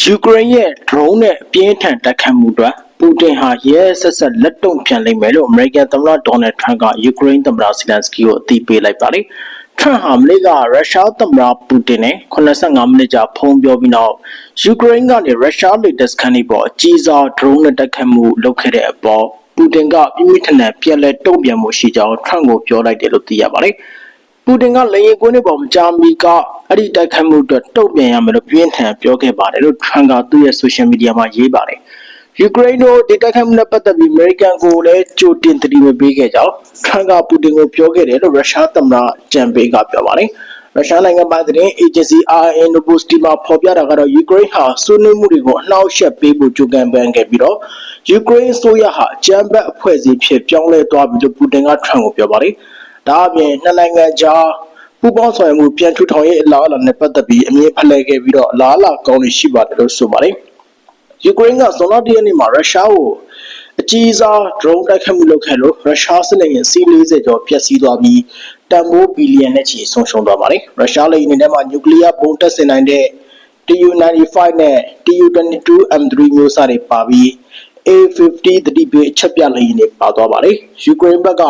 ယူကရိန်းရဲ့ drone နဲ့အပြင်းထန်တိုက်ခတ်မှုအတွက်ပူတင်ဟာရဲဆက်ဆက်လက်တုံ့ပြန်လိမ့်မယ်လို့အမေရိကန်သမ္မတဒေါ်နယ်ထရန့်ကယူကရိန်းသမ္မတဇီလန်စကီကိုအသိပေးလိုက်ပါတယ်။ထရန့်ဟာမနေ့ကရုရှားသမ္မတပူတင်နဲ့85မိနစ်ကြာဖုန်းပြောပြီးနောက်ယူကရိန်းကနေရုရှားလေတပ်စခန်းတွေပေါ်အကြီးစား drone နဲ့တိုက်ခတ်မှုလုပ်ခဲ့တဲ့အပေါ်ပူတင်ကပြင်းပြင်းထန်ထန်ပြန်လည်တုံ့ပြန်မှုရှိကြောင်းထရန့်ကိုပြောလိုက်တယ်လို့သိရပါတယ်။ ပူတင်ကလေရင်ကွင်းတွေပေါ်မကြာမီကအဲ့ဒီတိုက်ခိုက်မှုအတွက်တုံ့ပြန်ရမယ်လို့ပြင်းထန်ပြောခဲ့ပါတယ်လို့ထရန့်ကသူ့ရဲ့ဆိုရှယ်မီဒီယာမှာရေးပါတယ်။ယူကရိန်းတို့ဒီတိုက်ခိုက်မှုနဲ့ပတ်သက်ပြီးအမေရိကန်ကိုလည်းကြိုတင်သတိမပေးခဲ့ကြောင်းထရန့်ကပူတင်ကိုပြောခဲ့တယ်လို့ရုရှားသမ္မတဂျန်ဘေးကပြောပါတယ်။ရုရှားနိုင်ငံပိုင်သတင်းအေဂျင်စီ RIA Novosti မှာဖော်ပြတာကတော့ယူကရိန်းဟာဆွေးနွေးမှုတွေကိုအနှောက်အယှက်ပေးဖို့ကြိုးပမ်းပန်းခဲ့ပြီးတော့ယူကရိန်းအစိုးရဟာဂျမ်ဘတ်အဖွဲ့အစည်းဖြစ်ပြောင်းလဲသွားပြီလို့ပူတင်ကထရန့်ကိုပြောပါတယ်။ ဒါအပြင်နှစ်နိုင်ငံကြားပူးပေါင်းဆောင်ရွက်မှုပြန်ထူထောင်ရေးအလားအလာနဲ့ပတ်သက်ပြီးအမြင်ဖလှယ်ခဲ့ပြီးတော့အလားအလာကောင်းတွေရှိပါတယ်လို့ဆိုပါတယ်။ယူကရိန်းကဇွန်လ၁ရက်နေ့မှာရုရှားကိုအကြီးစား drone တိုက်ခိုက်မှုလုပ်ခဲ့လို့ရုရှားစစ်လေယာဉ် C40 ကျော်ပျက်စီးသွားပြီးတန်ဖိုးဘီလီယံနဲ့ချီဆုံးရှုံးသွားပါတယ်။ရုရှားလေယာဉ်တွေထဲမှာနျူကလ িয়ার ဘုံးတပ်ဆင်နိုင်တဲ့ Tu-95 နဲ့ Tu-22 M3 မျိုးစားတွေပါပြီး A50 တတိပေးအချက်ပြလေယာဉ်တွေပါသွားပါတယ်။ယူကရိန်းဘက်က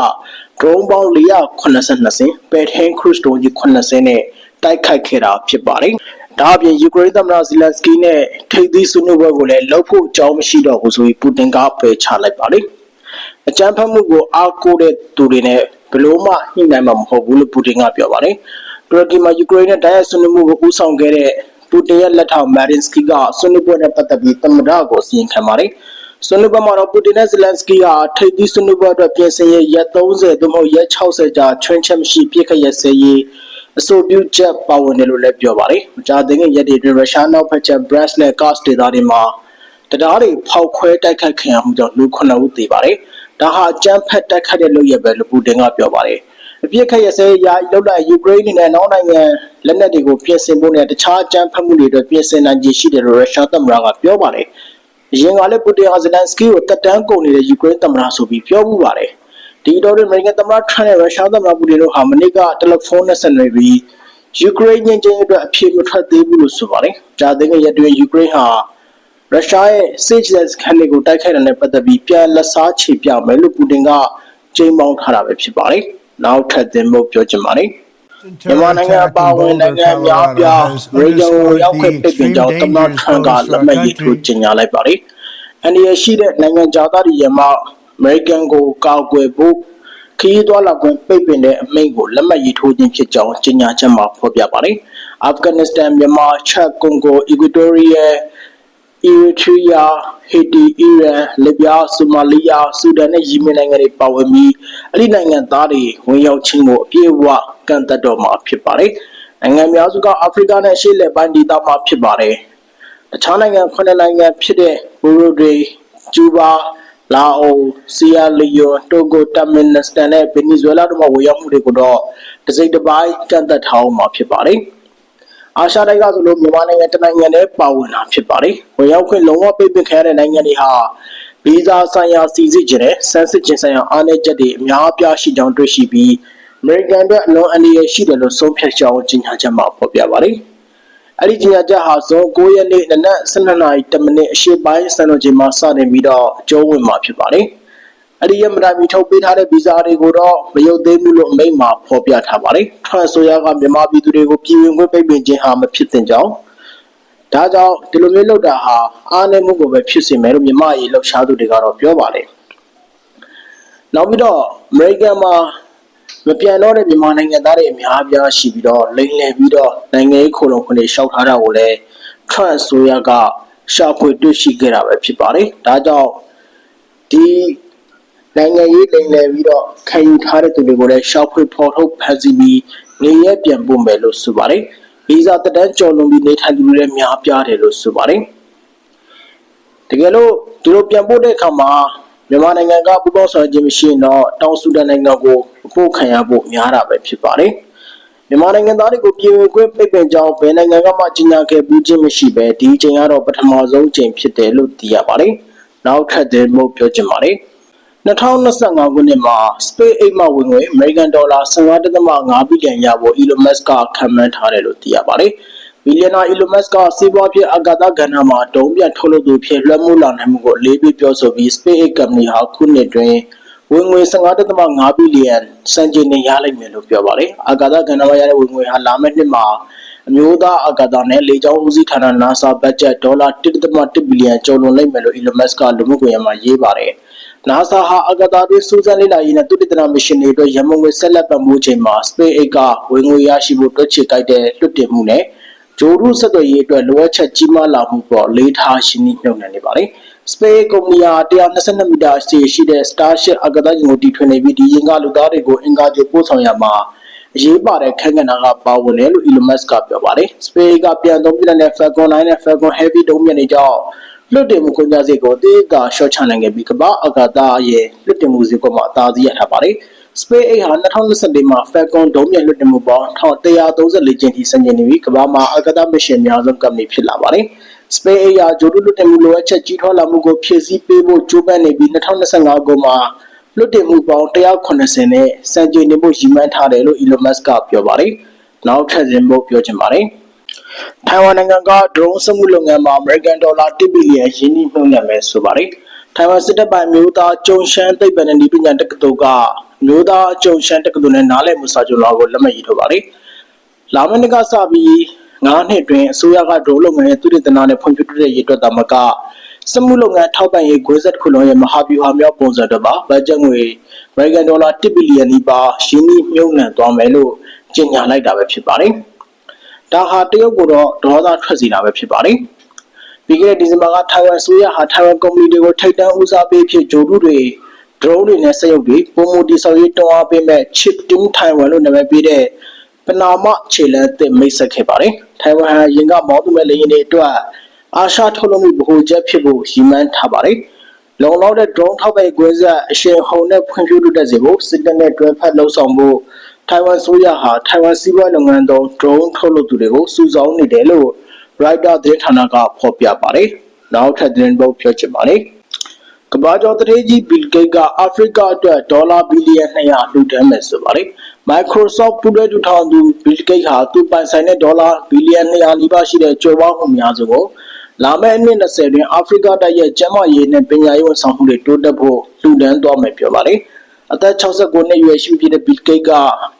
drone ပေါင်း482စင်းပဲထင်း cruise drone ကြီး80နဲ့တိုက်ခိုက်ခဲ့တာဖြစ်ပါတယ်။ဒါအပြင်ယူကရိန်းသမ္မတဇီလန်စကီနဲ့ထိပ်သီးဆွေးနွေးပွဲကိုလည်းလှုပ်ဖို့အကြောင်းမရှိတော့ဘူးဆိုပြီးပူတင်ကပယ်ချလိုက်ပါတယ်။အကြမ်းဖက်မှုကိုအားကိုးတဲ့သူတွေနဲ့ဘယ်လို့မှညှိနှိုင်းမှာမဟုတ်ဘူးလို့ပူတင်ကပြောပါတယ်။တူရကီမှာယူကရိန်းနဲ့တိုက်ရိုက်ဆွေးနွေးမှုကိုဦးဆောင်ခဲ့တဲ့ပူတင်ရဲ့လက်ထောက်မာရင်စကီကဆွေးနွေးပွဲနဲ့ပတ်သက်ပြီးသမ္မတကိုအစီရင်ခံပါတယ်။ ဆွေးနွေးပွဲမှာတော့ပူတင်နဲ့ဇလန်စကီဟာထိပ်သီးဆွေးနွေးပွဲအတွက်ပြင်ဆင်ရေးရက်30သို့မဟုတ်ရက်60ကြာချွင်းချက်မရှိပြစ်ခတ်ရစဲရေးအဆိုပြုချက်ပါဝင်တယ်လို့လည်းပြောပါတယ်။မကြာသေးခင်ရက်တွေအတွင်းရုရှားနောက်ဖက်ချက် Brest နဲ့ Kars ဒေသတွေမှာတရားတွေဖောက်ခွဲတိုက်ခိုက်ခံရမှုကြောင့်လူ9ဦးသေပါတယ်။ဒါဟာကြမ်းဖက်တိုက်ခိုက်တဲ့လုပ်ရပဲလို့ပူတင်ကပြောပါတယ်။အပြစ်ခတ်ရစဲရာလောက်လိုက်ယူကရိန်းနဲ့နောက်နိုင်ငံလက်နက်တွေကိုပြင်ဆင်ဖို့နဲ့တခြားကြမ်းဖက်မှုတွေအတွက်ပြင်ဆင်နိုင်ခြေရှိတယ်လို့ရုရှားသမ္မတကပြောပါတယ်။ အရင်ကလည်းပူတင်ဟာဇလန်စကီကိုတက်တန်းကုန်နေတဲ့ယူကရိန်းသမ္မတဆိုပြီးပြောမှုပါတယ်။ဒီတော့အမေရိကန်သမ္မတထရန့်နဲ့ရုရှားသမ္မတပူတင်တို့ဟာမနေ့ကတယ်လီဖုန်းနဲ့ဆက်နွယ်ပြီးယူကရိန်းချင်းချင်းအတွက်အပြေမထွက်သေးဘူးလို့ဆိုပါတယ်။ဂျာသင်းကရက်တွင်ယူကရိန်းဟာရုရှားရဲ့စစ်စစ်စခန်းတွေကိုတိုက်ခိုက်တာနဲ့ပတ်သက်ပြီးပြန်လက်စားချေပြမယ်လို့ပူတင်ကကြိမ်းမောင်းထားတာပဲဖြစ်ပါတယ်။နောက်ထပ်သင်ဖို့ပြောချင်ပါတယ်။ မြန်မာနိုင်ငံအပါအဝင်နိုင်ငံများပြားရေဂျန်ကိုရောက်ခွင့်ပိတ်ပင်ကြောင်းသမ္မတထရန့်ကလက်မှတ်ရေးထိုးကြေညာလိုက်ပါတယ်။အန်ဒီရရှိတဲ့နိုင်ငံခြားသားတွေရမအမေရိကန်ကိုကောက်ွယ်ဖို့ခရီးသွားလာခွင့်ပိတ်ပင်တဲ့အမိန့်ကိုလက်မှတ်ရေးထိုးခြင်းဖြစ်ကြောင်းကြေညာချက်မှာဖော်ပြပါတယ်။အာဖဂန်နစ္စတန်မြန်မာချက်ကွန်ဂိုအီကွေတိုရီးယား အီရီထရီးယားဟေတီအီရန်လစ်ဗျားဆိုမာလီယာဆူဒန်နဲ့ယီမင်နိုင်ငံတွေပါဝင်ပြီးအဲ့ဒီနိုင်ငံသားတွေဝင်ရောက်ခြင်းကိုအပြည့်အဝကန့်သက်တော့မှာဖြစ်ပါတယ်။နိုင်ငံများစုကအာဖရိကနဲ့ရှေ့လက်ပိုင်းဒေသမှာဖြစ်ပါတယ်။တခြားနိုင်ငံခုနှစ်နိုင်ငံဖြစ်တဲ့ဘူရိုဒီကျူဘာလာအိုဆီယာလီယိုတိုဂိုတမင်နစ္စတန်နဲ့ဗင်နီဇွဲလားတို့မှာဝင်ရောက်မှုတွေကိုတော့တစိမ့်တစ်ပိုင်းကန့်သက်ထားအောင်မှာဖြစ်ပါတယ်။ အာရှတိုက်ကဆိုလို့မြန်မာနိုင်ငံတနိုင်ငံနဲ့ပါဝင်တာဖြစ်ပါတယ်။ဝင်ရောက်ခွင့်လုံးဝပိတ်ပင်ခံရတဲ့နိုင်ငံတွေဟာဗီဇာဆိုင်ရာစီစစ်ခြင်းနဲ့ဆန်းစစ်ခြင်းဆိုင်ရာအားနည်းချက်တွေအများအပြားရှိကြောင်းတွေ့ရှိပြီးအမေရိကန်အတွက်အလွန်အန္တရာယ်ရှိတယ်လို့ဆုံးဖြတ်ကြောင်းကြေညာချက်မှာဖော်ပြပါတယ်။အဲ့ဒီကြေညာချက်ဟာဇွန်9ရက်နေ့နနက်12နာရီ10မိနစ်အရှေ့ပိုင်းစံတော်ချိန်မှာစတင်ပြီးတော့အကျုံးဝင်မှာဖြစ်ပါတယ်။ အဲ့ဒီရမနာမီထုတ်ပေးထားတဲ့ဗီဇာတွေကိုတော့မရုပ်သေးဘူးလို့အမိန့်မှာဖော်ပြထားပါတယ်။ထရန့်ဆိုယာကမြန်မာပြည်သူတွေကိုပြည်ဝင်ခွင့်ပိတ်ပင်ခြင်းဟာမဖြစ်သင့်ကြောင်းဒါကြောင့်ဒီလိုမျိုးလုပ်တာဟာအားနည်းမှုကိုပဲဖြစ်စေမယ်လို့မြန်မာရေးလှုပ်ရှားသူတွေကတော့ပြောပါတယ်။နောက်ပြီးတော့အမေရိကန်မှာမပြန်တော့တဲ့မြန်မာနိုင်ငံသားတွေအများအပြားရှိပြီးတော့လိမ့်လည်ပြီးတော့နိုင်ငံရေးခိုလုံခွင့်တွေရှောက်ထားတာကိုလည်းထရန့်ဆိုယာကရှာဖွေတွေ့ရှိခဲ့တာပဲဖြစ်ပါတယ်။ဒါကြောင့်ဒီ နိုင်ငံရေးလိမ်လည်ပြီးတော့ခံယူထားတဲ့သူတွေကိုလည်းရှောက်ဖွေဖော်ထုတ်ဖန်ဆီးပြီးနေရပြန်ပို့မယ်လို့ဆိုပါတယ်။ဗီဇာတက်တန်းကျော်လွန်ပြီးနေထိုင်သူတွေလည်းများပြားတယ်လို့ဆိုပါတယ်။တကယ်လို့သူတို့ပြန်ပို့တဲ့အခါမှာမြန်မာနိုင်ငံကပူးပေါင်းဆောင်ခြင်းမရှိရင်တော့တောင်ဆူဒန်နိုင်ငံကိုပို့ခံရဖို့များတာပဲဖြစ်ပါတယ်။မြန်မာနိုင်ငံသားတွေကိုပြည်ဝင်ခွင့်ပိတ်ပင်ကြောင်းဘယ်နိုင်ငံကမှကြီးညာခဲ့ဘူးခြင်းမရှိပဲဒီအချိန်ကတော့ပထမဆုံးအချိန်ဖြစ်တယ်လို့သိရပါတယ်။နောက်ထပ်တဲ့မို့ပြောချင်ပါတယ်။ 2025ခုနှစ်မှာ Space 8မှဝင်ငွေ American Dollar 15.5ဘီလီယံရဖို့ Elon Musk ကခန့်မှန်းထားတယ်လို့သိရပါတယ်။ဘီလီယံနာ Elon Musk ကစီးပွားဖြစ်အာကာသကဏ္ဍမှာတုံးပြန်ထုတ်လုပ်သူဖြစ်လွှမ်းမိုးလာနိုင်မှုကိုအလေးပေးပြောဆိုပြီး SpaceX Company ဟာခုနှစ်တွင်ဝင်ငွေ15.5ဘီလီယံစံချိန်နဲ့ရလိမ့်မယ်လို့ပြောပါတယ်။အာကာသကဏ္ဍမှာရတဲ့ဝင်ငွေဟာလာမယ့်နှစ်မှာအမျိုးသားအာကာသနဲ့လေကြောင်းဦးစီးဌာန NASA ဘတ်ဂျက်ဒေါ်လာ1.1ဘီလီယံကျော်လွန်လိမ့်မယ်လို့ Elon Musk ကလူမှုကွန်ရက်မှာရေးပါတယ်။ NASA ဟာအာကာသတွင်းစူးစမ်းလေ့လာရေးနဲ့သုတေသနမစ်ရှင်တွေအတွက်ရမုံငွေဆက်လက်ပံ့ပိုးချိန်မှာ SpaceX ကဝင်ငွေရရှိဖို့တွက်ချေကြိုက်တဲ့လွတ်တင်မှုနဲ့ဂျိုရုဆက်သွယ်ရေးအတွက်လိုအပ်ချက်ကြီးမားလာမှုပေါ်လေးထားရှင်းနှိမ့်နှံနေပါတယ်။ Space ကုမ္ပဏီဟာ122မီတာရှည်ရှိတဲ့ Starship အာကာသယာဉ်ကိုတီထွင်နေပြီးဒီယာဉ်ကလူသားတွေကိုအင်္ဂါဂြိုလ်ပို့ဆောင်ရမှာအရေးပါတဲ့ခက်ခဲနာကပါဝင်တယ်လို့ Elon Musk ကပြောပါတယ်။ Space ကပြန်သုံးပြတဲ့ Falcon 9နဲ့ Falcon Heavy ဒုံးပျံတွေကြောင့် လွတ်တင်မှုကုန်ကျစရိတ်ကိုတေးကရှော့ချနိုင်ခဲ့ပြီးကမ္ဘာအာကာသရဲ့လွတ်တင်မှုစရိတ်ကမှအသာစီးရထားပါတယ်။ SpaceX ဟာ2024မှာ Falcon ဒုံးပျံလွတ်တင်မှုပေါင်း1134ကျင်းထိစံချိန်နေပြီးကမ္ဘာမှာအာကာသမစ်ရှင်အများဆုံးကုမ္ပဏီဖြစ်လာပါတယ်။ SpaceX ဟာဂျိုဒုလွတ်တင်မှုလိုအပ်ချက်ကြီးထွားလာမှုကိုဖြည့်ဆည်းပေးဖို့ကြိုးပမ်းနေပြီး2025ခုမှာလွတ်တင်မှုပေါင်း180နဲ့စံချိန်တင်ဖို့ရည်မှန်းထားတယ်လို့ Elon Musk ကပြောပါတယ်။နောက်ထပ်ဇင်ဘုတ်ပြောချင်ပါတယ်။ ထိုင်ဝမ်နိုင်ငံက drone စက်မှုလုပ်ငန်းမှာ American ဒေါ်လာ1ဘီလီယံရင်းနှီးမြှုပ်နှံမယ်ဆိုပါတယ်။ထိုင်ဝမ်စစ်တပ်ပိုင်မျိုးသားကျုံရှမ်းသိပ္ပံနဲ့ဒီပညာတက္ကသိုလ်ကမျိုးသားကျုံရှမ်းတက္ကသိုလ်နဲ့နားလည်မှုစာချုပ်လာကိုလက်မှတ်ရေးထိုးပါတယ်။လာမယ့်နှစ်ကစပြီး9နှစ်တွင်အစိုးရက drone လုပ်ငန်းရဲ့သူတေသနနဲ့ဖွံ့ဖြိုးတိုးတက်ရေးအတွက်တာမကစက်မှုလုပ်ငန်းထောက်ပံ့ရေးခွဲဆက်ခုလုံးရဲ့မဟာဗျူဟာမြောက်ပုံစံတစ်ပါဘတ်ဂျက်ငွေ American ဒေါ်လာ1ဘီလီယံနီးပါးရင်းနှီးမြှုပ်နှံသွားမယ်လို့ကြေညာလိုက်တာပဲဖြစ်ပါတယ်။ ဒါဟာတရုတ်ကိုတော့ဒေါသထွက်စေတာပဲဖြစ်ပါတယ်။ပြီးခဲ့တဲ့ဒီဇင်ဘာကထိုင်ဝမ်ဆိုရဟာထိုင်ဝမ်ကုမ္ပဏီတွေကိုထိပ်တန်းဦးစားပေးဖြစ်ဂျိုဒုတွေ drone တွေနဲ့စက်ရုပ်တွေပုံမူတိဆောက်ရေးတွန်းအားပေးမဲ့ chip team ထိုင်ဝမ်လို့နာမည်ပေးတဲ့ပနာမခြေလန်းသစ်မိတ်ဆက်ခဲ့ပါတယ်။ထိုင်ဝမ်ဟာရင်ကမောင်းသူမဲ့လေယာဉ်တွေအတွက်အာရှထုတ်လုပ်မှုဗဟိုချက်ဖြစ်ဖို့ရည်မှန်းထားပါတယ်။လုံလောက်တဲ့ drone ထောက်ပံ့ကွင်းဆက်အရှင်ဟုန်နဲ့ဖွံ့ဖြိုးတိုးတက်စေဖို့စစ်တပ်နဲ့တွဲဖက်လှုပ်ဆောင်ဖို့ ထိုင်ဝမ်ဆိုရဟာထိုင်ဝမ်စီးပွားလုပ်ငန်းသုံး drone ထုတ်လုပ်သူတွေကိုစုဆောင်းနေတယ်လို့ Reuters သတင်းဌာနကဖော်ပြပါတယ်။နောက်ထပ်သတင်းပုတ်ပြောချင်ပါတယ်။ကမ္ဘာကျော်တရေကြီး Bill Gates ကအာဖရိကအတွက်ဒေါ်လာဘီလီယံ200လှူဒန်းမယ်ဆိုပါတယ်။ Microsoft ပူးတွဲထူထောင်သူ Bill Gates ဟာသူပိုင်ဆိုင်တဲ့ဒေါ်လာဘီလီယံ200နီးပါးရှိတဲ့ကျော်ပေါင်းမှုများစုကိုလာမယ့်အနှစ်20တွင်အာဖရိကတိုက်ရဲ့ကျန်းမာရေးနဲ့ပညာရေးဝန်ဆောင်မှုတွေတိုးတက်ဖို့လှူဒန်းသွားမယ်ပြောပါတယ်။ အသက်69နှစ်အရွယ်ရှိပြီဖြစ်တဲ့ Bill Gates က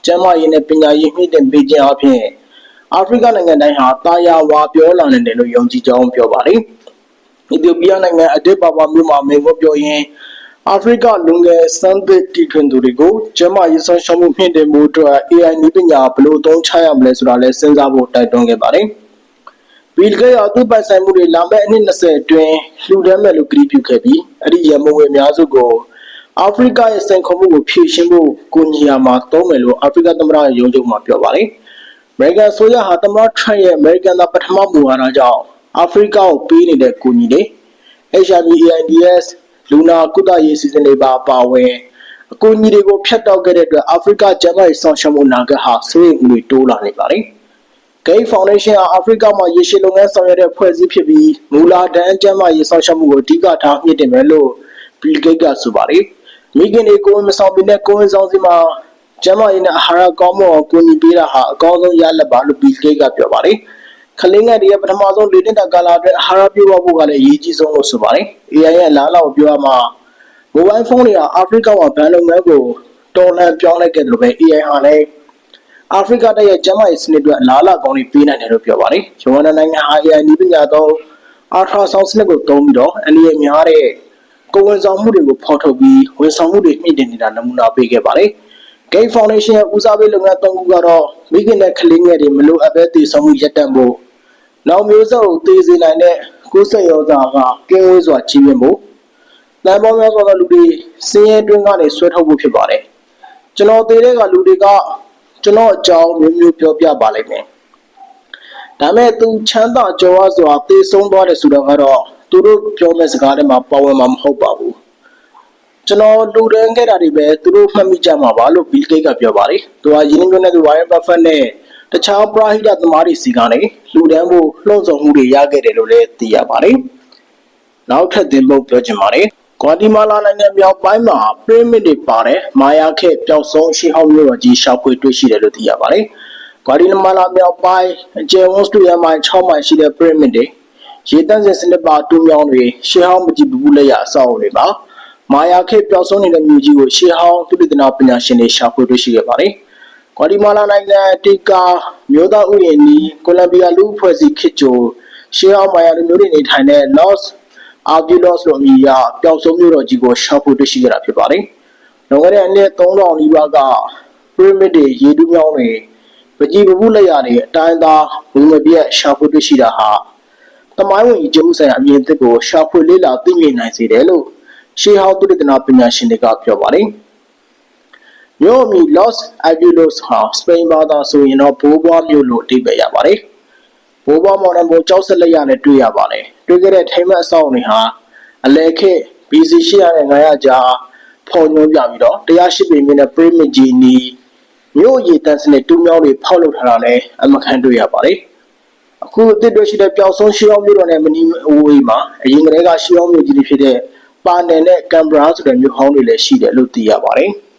ကျန်းမာရေးနဲ့ပညာရေးမြင့်တင်ပေးခြင်းအပြင်အာဖရိကနိုင်ငံတိုင်းဟာတာယာဝါပြောလာနိုင်တယ်လို့ယုံကြည်ကြောင်းပြောပါတယ်။အီသီယိုးပီးယားနိုင်ငံအဒစ်ဘာဘာမြို့မှာမေဖို့ပြောရင်းအာဖရိကလူငယ်စမ်းသစ်တီထွင်သူတွေကိုကျန်းမာရေးဆောင်ရှောက်မှုမြင့်တင်မှုအတွက် AI နည်းပညာဘယ်လိုအသုံးချရမလဲဆိုတာလည်းစဉ်းစားဖို့တိုက်တွန်းခဲ့ပါတယ်။ဘီလ်ဂိတ်ဟာသူ့ပိုင်ဆိုင်မှုတွေလာမယ့်အနှစ်20အတွင်းလှူဒန်းမယ်လို့ကတိပြုခဲ့ပြီးအဲ့ဒီရမုံဝင်အများစုကို အာဖရိကရဲ့စိန်ခေါ်မှုကိုဖြေရှင်းဖို့ကိုညီယာမှာသုံးမယ်လို့အာဖရိကသမ္မတရဲ့ရုံးချုပ်မှာပြောပါတယ်။အမေရိကန်ဆိုရဟာသမ္မတထရန့်ရဲ့အမေရိကန်သားပထမမူဝါဒကြောင့်အာဖရိကကိုပေးနေတဲ့ကိုညီတွေ HIV AIDS လူနာကုသရေးစီစဉ်တွေပါပါဝင်အကူအညီတွေကိုဖျက်တောက်ခဲ့တဲ့အတွက်အာဖရိကကျန်းမာရေးဆောင်ရှောက်မှုနာဂတ်ဟာစိုးရိမ်မှုတွေတိုးလာနေပါတယ်။ Gates Foundation ဟာအာဖရိကမှာရေရှည်လုပ်ငန်းဆောင်ရွက်တဲ့ဖွဲ့စည်းဖြစ်ပြီးမူလာတန်းကျန်းမာရေးဆောင်ရှောက်မှုကိုအဓိကထားမြင့်တင်မယ်လို့ Bill Gates ကဆိုပါတယ်။ မိခင်တွေကိုမဆောင်ပြီးနဲ့ကိုယ်ဆောင်စီမှာကျန်းမာရေးနဲ့အာဟာရကောင်းမွန်အောင်ကူညီပေးတာဟာအကောင်းဆုံးရလဒ်ပါလို့ Bill Gates ကပြောပါတယ်။ကလေးငယ်တွေရဲ့ပထမဆုံး၄နှစ်တာကာလအတွင်းအာဟာရပြည့်ဝဖို့ကလည်းအရေးကြီးဆုံးလို့ဆိုပါတယ်။ AI ရဲ့လားလောက်ပြောရမှာမိုဘိုင်းဖုန်းတွေကအာဖရိကမှာဗန်လုပ်ငန်းကိုတော်လှန်ပြောင်းလဲခဲ့တယ်လို့ပဲ AI ဟာလည်းအာဖရိကတိုက်ရဲ့ကျန်းမာရေးစနစ်အတွက်အလားအလာကောင်းတွေပေးနိုင်တယ်လို့ပြောပါတယ်။ရဝန္ဒနိုင်ငံဟာ AI နည်းပညာသုံးအာထရာဆောင်းစနစ်ကိုသုံးပြီးတော့အနည်းများတဲ့ ကိုဝန်ဆောင်မှုတွေကိုဖော်ထုတ်ပြီးဝန်ဆောင်မှုတွေမြင့်တင်နေတာနမူနာပေးခဲ့ပါတယ်။ Gate Foundation ရဲ့ဦးစားပေးလုပ်ငန်း၃ခုကတော့မိခင်နဲ့ကလေးငယ်တွေမလိုအပ်ဘဲတည်ဆုံမှုရပ်တန့်ဖို့နောက်မျိုးဆက်ကိုသေစေနိုင်တဲ့ကူးစက်ရောဂါကကင်းဝေးစွာကြီးပြင်းဖို့တန်ပေါင်းများစွာသောလူတွေစင်းရဲတွင်းကနေဆွဲထုတ်ဖို့ဖြစ်ပါတယ်ကျွန်တော်သေးတဲ့ကလူတွေကကျွန်တော်အကြောင်းမျိုးမျိုးပြောပြပါလိမ့်မယ်ဒါမဲ့သူချမ်းသာကြွားစွာသေဆုံးသွားတယ်ဆိုတော့ကတော့ သူတို့ပြောမဲ့စကားတွေမှာပါဝင်မှာမဟုတ်ပါဘူးကျွန်တော်လူတန်းခဲ့တာတွေပဲသူတို့မှတ်မိကြမှာပါလို့ဘီလ်ဂိတ်ကပြောပါတယ်သူကယင်းမျိုးနဲ့သူဝိုင်းဘတ်ဖက်နဲ့တခြားပရာဟိတသမားတွေစီကနေလူတန်းဖို့လှုံ့ဆော်မှုတွေရခဲ့တယ်လို့လည်းသိရပါတယ်။နောက်ထပ်သင်ပုတ်ပြောချင်ပါတယ်။ဂွာတီမာလာနိုင်ငံမြောက်ပိုင်းမှာပရမစ်တွေပါတဲ့မာယာခေပျောက်ဆုံးရှိဟောင်းမြို့တော်ကြီးရှောက်ခွေတွေ့ရှိတယ်လို့သိရပါတယ်။ဂွာဒီမာလာမြောက်ပိုင်းအကျယ်ဝန်းစတူရမိုင်6မိုင်ရှိတဲ့ pyramid တွေ ရေတန့်စင်စနစ်ပါတူးမြောင်းတွေရှေးဟောင်းမကြည့်ဘူးလက်ရအဆောက်အအုံတွေပါမာယာခေတ်ပျောက်ဆုံးနေတဲ့မြို့ကြီးကိုရှေးဟောင်းသုတေသနပညာရှင်တွေရှာဖွေတွေ့ရှိခဲ့ပါတယ်ဂွာဒီမာလာနိုင်ငံတီကာမြို့သားဥယျာဉ်နီကိုလံဘီယာလူအဖွဲ့အစည်းခေတ်ကြိုရှေးဟောင်းမာယာလူမျိုးတွေနေထိုင်တဲ့ Los Abuelos လို့အမည်ရပျောက်ဆုံးမြို့တော်ကြီးကိုရှာဖွေတွေ့ရှိခဲ့တာဖြစ်ပါတယ်လွန်ခဲ့တဲ့အနှစ်3000နီးပါးက pyramid တွေရေတူးမြောင်းတွေပကြီးပပုလက်ရတွေအတိုင်းသားဘုံမပြတ်ရှာဖွေတွေ့ရှိတာဟာတ မိုင်းဝင်အကျိုးဆိုင်ရာအမြင်သစ်ကိုရှာဖွေလေ့လာသိမြင်နိုင်စေတယ်လို့ရှေးဟောင်းသုတေသနပညာရှင်တွေကပြောပါတယ်။မြို့အမည် Los Abuelos ဟာစပိန်ဘာသာဆိုရင်တော့ဘိုးဘွားမြို့လို့အဓိပ္ပာယ်ရပါတယ်။ဘိုးဘွားမောင်နှံဘိုးကြောက်ဆက်လက်ရနဲ့တွေ့ရပါတယ်။တွေ့ခဲ့တဲ့ထိမ့်မတ်အဆောင်တွေဟာအလဲခေတ် BC 800နဲ့900ကြားဖော်ညွှန်းပြပြီးတော့108ပေမြင့်တဲ့ pyramid ကြီးနီးမြို့ရည်တန်းစနစ်တူးမြောင်းတွေဖောက်လုပ်ထားတာလည်းအမခံတွေ့ရပါတယ်။ အခုအသစ်တွေ့ရှိတဲ့ပျောက်ဆုံးရှေးဟောင်းမြို့တော်နဲ့မနီအဝေးမှာအရင်ကတည်းကရှေးဟောင်းမြို့ကြီးတွေဖြစ်တဲ့ပါနယ်နဲ့ကမ်ဘရာဆိုတဲ့မြို့ဟောင်းတွေလည်းရှိတယ်လို့သိရပါတယ်။